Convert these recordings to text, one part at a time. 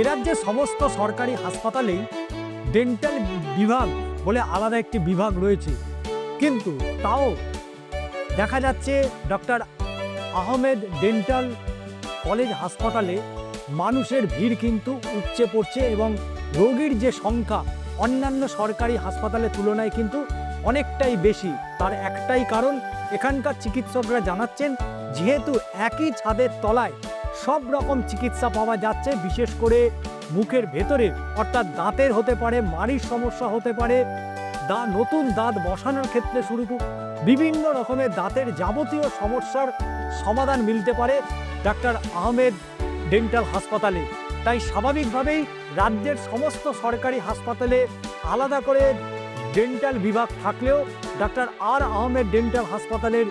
এরাজ্যে সমস্ত সরকারি হাসপাতালেই ডেন্টাল বিভাগ বলে আলাদা একটি বিভাগ রয়েছে। কিন্তু তাও দেখা যাচ্ছে ডক্টর আহমেদ ডেন্টাল কলেজ হাসপাতালে মানুষের ভিড় কিন্তু উপচে পড়ছে এবং রোগীর যে সংখ্যা অন্যান্য সরকারি হাসপাতালের তুলনায় কিন্তু অনেকটাই বেশি। তার একটাই কারণ, এখানকার চিকিৎসকরা জানাচ্ছেন, যেহেতু একই ছাদের তলায় সব রকম চিকিৎসা পাওয়া যাচ্ছে, বিশেষ করে মুখের ভেতরে। অর্থাৎ দাঁতের হতে পারে, মাড়ির সমস্যা হতে পারে, দা, নতুন দাঁত বসানোর ক্ষেত্রে শুরু বিভিন্ন রকমের দাঁতের যাবতীয় সমস্যার সমাধান মিলতে পারে ডাক্তার আহমেদ ডেন্টাল হাসপাতালে। তাই স্বাভাবিকভাবেই রাজ্যের সমস্ত সরকারি হাসপাতালে আলাদা করে ডেন্টাল বিভাগ থাকলেও ডাক্তার আর আহমেদ ডেন্টাল হাসপাতালের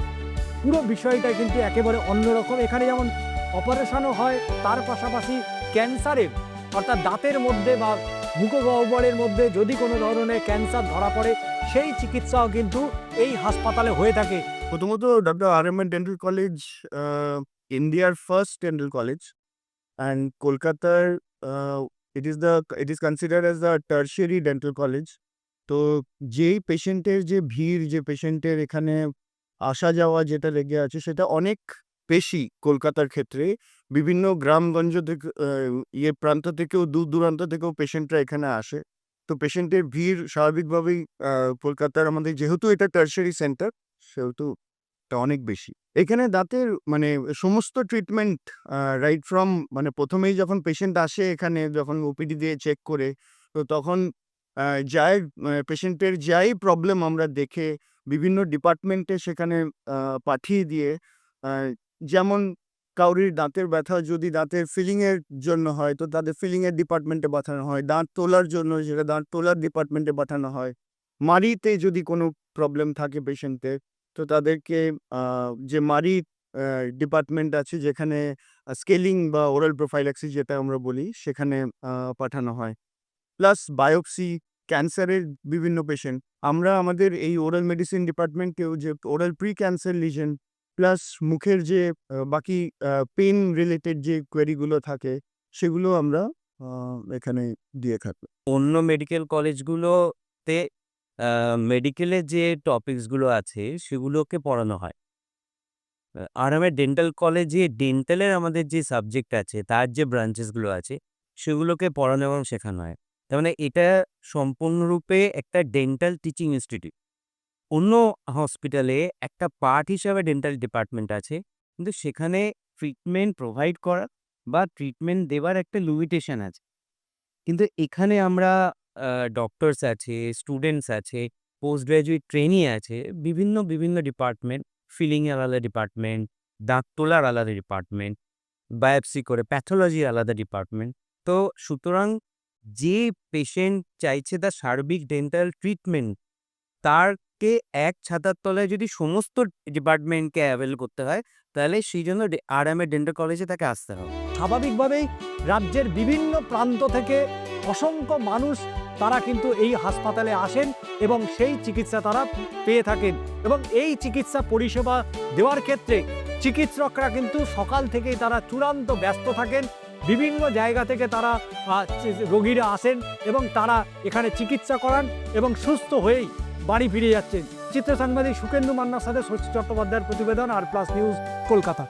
পুরো বিষয়টা কিন্তু একেবারে অন্যরকম এখানে যেমন অপারেশনও হয়, তার পাশাপাশি ক্যান্সারের, অর্থাৎ দাঁতের মধ্যে বা মুখগহ্বরের মধ্যে যদি কোনো ধরনের ক্যান্সার ধরা পড়ে, সেই চিকিৎসাও কিন্তু এই হাসপাতালে হয়ে থাকে। প্রথমত doctor R M dental college ইন্ডিয়ার ফার্স্ট ডেন্টাল কলেজ অ্যান্ড কলকাতার it is the it is consider as the tertiary dental college তো যেই পেশেন্টের যে ভিড়, যে পেশেন্টের এখানে আসা যাওয়া যেটা লেগে আছে, সেটা অনেক বেশি কলকাতার ক্ষেত্রে। বিভিন্ন গ্রামগঞ্জ থেকে ইয়ে প্রান্ত থেকেও, দূর দূরান্ত থেকেও পেশেন্টরা এখানে আসে। তো পেশেন্টের ভিড় স্বাভাবিকভাবেই কলকাতার আমাদের যেহেতু এটা টার্সারি সেন্টার সেহেতু এটা অনেক বেশি। এখানে দাঁতের মানে সমস্ত ট্রিটমেন্ট রাইট ফ্রম মানে প্রথমেই যখন পেশেন্ট আসে এখানে, যখন ওপিডি দিয়ে চেক করে, তো তখন যাই পেশেন্টের যাই প্রবলেম আমরা দেখে, বিভিন্ন ডিপার্টমেন্টে সেখানে পাঠিয়ে দিয়ে যেমন কাউরির দাঁতের ব্যথা যদি দাঁতের ফিলিংয়ের জন্য হয়, তো তাদের ফিলিংয়ের ডিপার্টমেন্টে পাঠানো হয়। দাঁত তোলার জন্য সেটা দাঁত তোলার ডিপার্টমেন্টে পাঠানো হয়। মাড়িতে যদি কোনো প্রবলেম থাকে পেশেন্টের তো তাদেরকে যে মারি ডিপার্টমেন্ট আছে যেখানে স্কেলিং বা ওরাল প্রোফাইলাক্সিস যেটা আমরা বলি, সেখানে পাঠানো হয়। প্লাস বায়োপসি, ক্যান্সারের বিভিন্ন পেশেন্ট। আমরা আমাদের এই ওরাল মেডিসিন ডিপার্টমেন্টেও যে oral pre cancer lesion plus মুখের যে বাকি পেন রিলেটেড যে কোয়েরিগুলো থাকে, সেগুলো আমরা এখানে দিয়ে থাকি অন্য মেডিকেল কলেজগুলোতে মেডিকেলের যে টপিকসগুলো আছে, সেগুলোকে পড়ানো হয়। আর আমার ডেন্টাল কলেজে ডেন্টালের আমাদের যে সাবজেক্ট আছে, তার যে ব্রাঞ্চেসগুলো আছে, সেগুলোকে পড়ানো এবং শেখানো হয়। তার মানে এটা সম্পূর্ণরূপে একটা ডেন্টাল টিচিং ইনস্টিটিউট অন্য হসপিটালে একটা পার্ট হিসাবে ডেন্টাল ডিপার্টমেন্ট আছে। কিন্তু সেখানে ট্রিটমেন্ট প্রোভাইড করা বা ট্রিটমেন্ট দেওয়ার একটা লিমিটেশন আছে। কিন্তু এখানে আমরা ডক্টরস আছে স্টুডেন্টস আছে পোস্ট গ্র্যাজুয়েট ট্রেনি আছে, বিভিন্ন বিভিন্ন ডিপার্টমেন্ট ফিলিংয়ের আলাদা ডিপার্টমেন্ট দাঁত তোলার আলাদা ডিপার্টমেন্ট বায়োপসি করে প্যাথোলজির আলাদা ডিপার্টমেন্ট তো সুতরাং যে পেশেন্ট চাইছে তার সার্বিক ডেন্টাল ট্রিটমেন্ট তারকে এক ছাতার তলায় যদি সমস্ত ডিপার্টমেন্টকে অ্যাভেল করতে হয়, তাহলে সেই জন্য আর এম ডেন্টাল কলেজে তাকে আসতে হবে। স্বাভাবিকভাবেই রাজ্যের বিভিন্ন প্রান্ত থেকে অসংখ্য মানুষ তারা কিন্তু এই হাসপাতালে আসেন এবং সেই চিকিৎসা তারা পেয়ে থাকেন এবং এই চিকিৎসা পরিষেবা দেওয়ার ক্ষেত্রে চিকিৎসকরা কিন্তু সকাল থেকেই তারা চূড়ান্ত ব্যস্ত থাকেন, বিভিন্ন জায়গা থেকে তারা রোগীরা আসেন এবং তারা এখানে চিকিৎসা করান এবং সুস্থ হয়েই বাড়ি ফিরে যাচ্ছেন। চিত্র সাংবাদিক সুকেন্দু মান্নার সাথে সচিত চট্টোপাধ্যায়ের প্রতিবেদন আর প্লাস নিউজ কলকাতা।